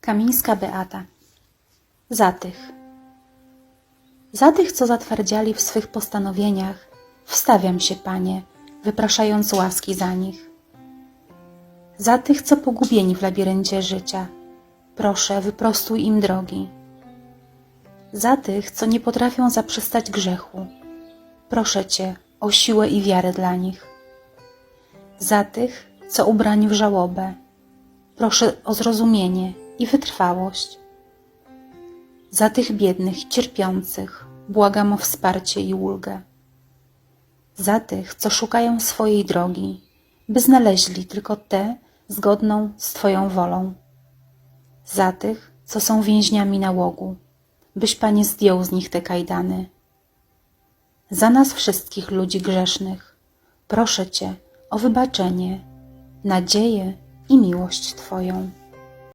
Kamińska Beata. Za tych. Za tych, co zatwardziali w swych postanowieniach, wstawiam się, Panie, wypraszając łaski za nich. Za tych, co pogubieni w labiryncie życia, proszę, wyprostuj im drogi. Za tych, co nie potrafią zaprzestać grzechu, proszę Cię o siłę i wiarę dla nich. Za tych, co ubrani w żałobę, proszę o zrozumienie i wytrwałość. Za tych biednych, cierpiących, błagam o wsparcie i ulgę. Za tych, co szukają swojej drogi, by znaleźli tylko tę zgodną z Twoją wolą. Za tych, co są więźniami nałogu, byś Panie zdjął z nich te kajdany. Za nas wszystkich ludzi grzesznych, proszę Cię o wybaczenie, nadzieję i miłość Twoją.